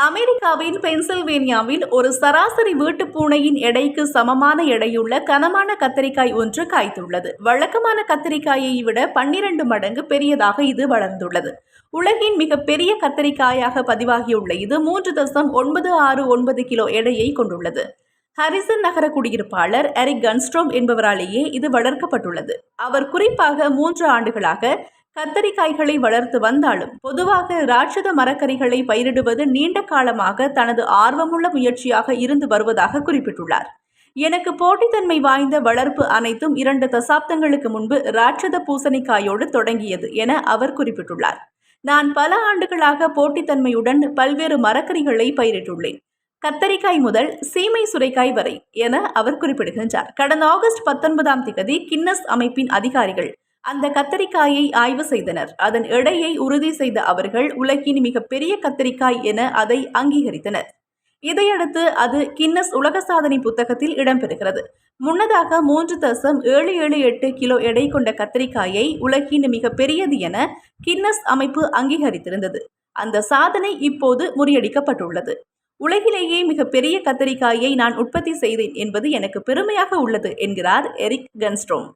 அமெரிக்காவின் பென்சில்வேனியாவில் ஒரு சராசரி வீட்டுப் பூனையின் எடைக்கு சமமான எடையுள்ள கனமான கத்தரிக்காய் ஒன்று காய்த்துள்ளது. வழக்கமான கத்தரிக்காயை விட பன்னிரண்டு மடங்கு பெரியதாக இது வளர்ந்துள்ளது. உலகின் மிக பெரிய கத்தரிக்காயாக பதிவாகியுள்ள இது மூன்று தசம் ஒன்பது ஆறு ஒன்பது கிலோ எடையை கொண்டுள்ளது. ஹரிசன் நகர குடியிருப்பாளர் எரிக் கன்ஸ்ட்ரோம் என்பவராலேயே இது வளர்க்கப்பட்டுள்ளது. அவர் குறிப்பாக மூன்று ஆண்டுகளாக கத்தரிக்காய்களை வளர்த்து வந்தாலும் பொதுவாக ராட்சத மரக்கறிகளை பயிரிடுவது நீண்ட காலமாக தனது ஆர்வமுள்ள முயற்சியாக இருந்து வருவதாக குறிப்பிட்டுள்ளார். எனக்கு போட்டித்தன்மை வாய்ந்த வளர்ப்பு அனைத்தும் இரண்டு தசாப்தங்களுக்கு முன்பு ராட்சத பூசணிக்காயோடு தொடங்கியது என அவர் குறிப்பிட்டுள்ளார். நான் பல ஆண்டுகளாக போட்டித்தன்மையுடன் பல்வேறு மரக்கறிகளை பயிரிட்டுள்ளேன். கத்தரிக்காய் முதல் சீமை சுரைக்காய் வரை என அவர் குறிப்பிடுகின்றார். கடந்த ஆகஸ்ட் பத்தொன்பதாம் திகதி கின்னஸ் அமைப்பின் அதிகாரிகள் அந்த கத்தரிக்காயை ஆய்வு செய்தனர். அதன் எடையை உறுதி செய்த அவர்கள் உலகின் மிகப்பெரிய கத்தரிக்காய் என அதை அங்கீகரித்தனர். இதையடுத்து அது கின்னஸ் உலக சாதனை புத்தகத்தில் இடம்பெறுகிறது. முன்னதாக மூன்று தசம் ஏழு ஏழு எட்டு கிலோ எடை கொண்ட கத்தரிக்காயை உலகின் மிக பெரியது என கின்னஸ் அமைப்பு அங்கீகரித்திருந்தது. அந்த சாதனை இப்போது முறியடிக்கப்பட்டுள்ளது. உலகிலேயே மிக பெரிய கத்தரிக்காயை நான் உற்பத்தி செய்தேன் என்பது எனக்கு பெருமையாக உள்ளது என்கிறார் எரிக் கன்ஸ்ட்ரோம்.